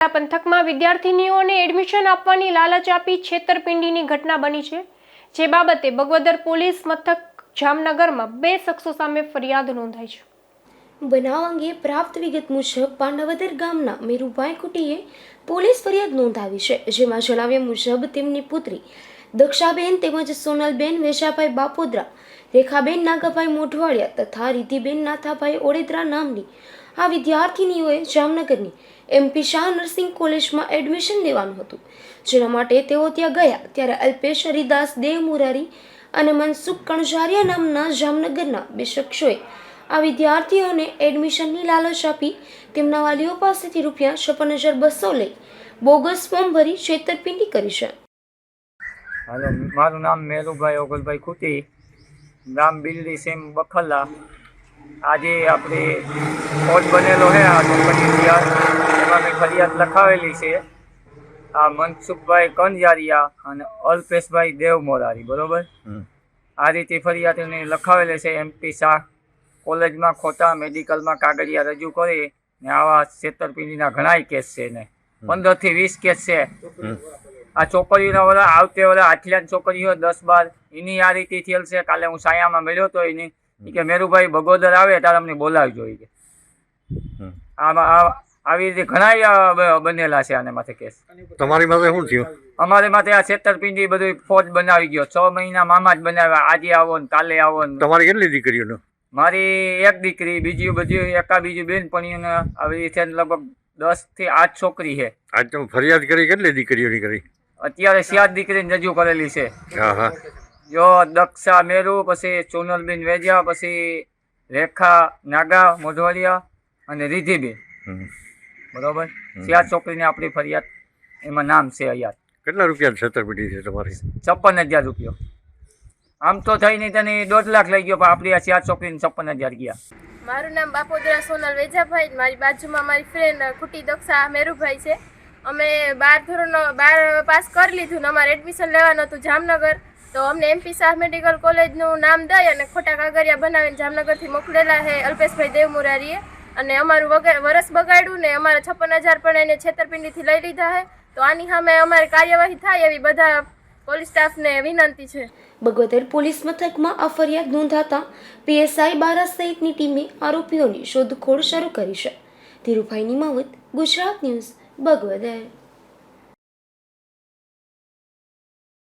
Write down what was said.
પંથકમાં વિદ્યાર્થીનીઓને એડમિશન આપવાની લાલચ આપી છેતરપિંડીની ઘટના બની છે, જે બાબતે બગવદર પોલીસ મથક જામનગરમાં બે શખ્સો સામે ફરિયાદ નોંધાઈ છે. બનાવ અંગે પ્રાપ્ત વિગત મુજબ પાંડવદર ગામના મેરુભાઈ કુટીએ પોલીસ ફરિયાદ નોંધાવી છે, જેમાં જણાવ્યા મુજબ તેમની પુત્રી દક્ષાબેન તેમજ સોનલબેન વેશાભાઈ બાપોદરા, રેખાબેન નાગાભાઈ મોઢવાડિયા તથા રિધિબેન નાથાભાઈ ઓડેદરા નામની આ વિદ્યાર્થીનીઓએ જામનગરની એમપી શાહ નર્સિંગ કોલેજમાં એડમિશન લેવાનું હતું, જેના માટે તેઓ ત્યાં ગયા ત્યારે અલ્પેશ હરિદાસ દેવ મુરારી અને મનસુખ કણઝારિયા નામના જામનગરના બે શખ્સોએ આ વિદ્યાર્થીઓને એડમિશનની લાલચ આપી તેમના વાલીઓ પાસેથી રૂપિયા છપ્પન હજાર બસો લઈ બોગસ ફોર્મ ભરી છેતરપિંડી કરી છે. મારું નામ મેરુભાઈ ઓગલભાઈ ખુટી, ગામ બિલ્ડી સેમ બખલા. આજે આપણે કોડ બનેલો છે આ કંપની એમાં મેં ફરિયાદ લખાવેલી છે. આ મનસુખભાઈ કંજારિયા અને અલ્પેશભાઈ દેવ મોરારી બરોબર આ રીતે ફરિયાદ એને લખાવેલી છે એમપી શાહ કોલેજમાં ખોટા મેડિકલમાં કાગળિયા રજૂ કરી ને આવા છેતરપિંડીના ઘણાય કેસ છે ને પંદરથી વીસ કેસ છે. આ છોકરીઓના વડા આવતે વડા આટલા છોકરીઓ દસ બાર એની આ રીતે થયેલ છે. કાલે હું સાયામાં મળ્યો તો એની કે મેરુભાઈ બગોદર આવે ત્યારે અમને બોલાવજો કે. આમાં આવી રીતે ઘણા બનેલા છે આને માથે કેસ. તમારી માથે શું થયું? અમારે માથે આ છેતરપિંડી બધું ફોજ બનાવી ગયો. છ મહિના મામા જ બનાવ્યા. આજે આવો ને કાલે આવો ને. તમારી કેટલી દીકરીઓનો? મારી એક દીકરી બીજી બધી એકા બીજી બેન પણ આવી રીતે લગભગ દસથી આઠ છોકરી છે. આજ તમે ફરિયાદ કરી કેટલી દીકરીઓની કરી? અત્યારે સાત દીકરી રજૂ કરેલી છે. હા હા. જો દક્ષા મેરુ પછી સોનલબેન વેજ્યા પછી રેખા નાગા મોઢવાડિયા અને રિધિબેન. બરોબર? ત્યાં છોકરીને આપણી ફરિયાદ એમાં નામ છે અહીંયા. કેટલા રૂપિયા છેતરપિંડી છે તમારી? છપ્પન હજાર રૂપિયો. આમ તો થઈને તને દોઢ લાખ લઈ ગયો પણ આપણી આ ચાર છોકરીને છપ્પન હજાર ગયા. મારું નામ બાપોદરા સોનલ વેજાભાઈ મારી બાજુમાં મારી ફ્રેન્ડ ખુટી દક્ષા મેરુભાઈ છે. અમે બાર ધોરણ બાર પાસ કરી લીધું ને અમારે એડમિશન લેવાનું હતું જામનગર. તો અમને એમપી શાહ મેડિકલ કોલેજનું નામ દઈ અને ખોટા કાગરિયા બનાવીને જામનગરથી મોકલેલા છે અલ્પેશભાઈ દેવમુરારીએ. અને અમારું વરસ બગાડ્યું ને અમારે છપ્પન હજાર પણ એને છેતરપિંડીથી લઈ લીધા છે. તો આની સામે અમારે કાર્યવાહી થાય એવી બધા પોલીસ સ્ટાફને વિનંતી છે. બગોદર પોલીસ મથકમાં આ ફરિયાદ નોંધાતા પીએસઆઈ બારા સહિતની ટીમે આરોપીઓની શોધખોળ શરૂ કરી છે. ધીરુભાઈ નિમાવત, ગુજરાત ન્યૂઝ બગવદર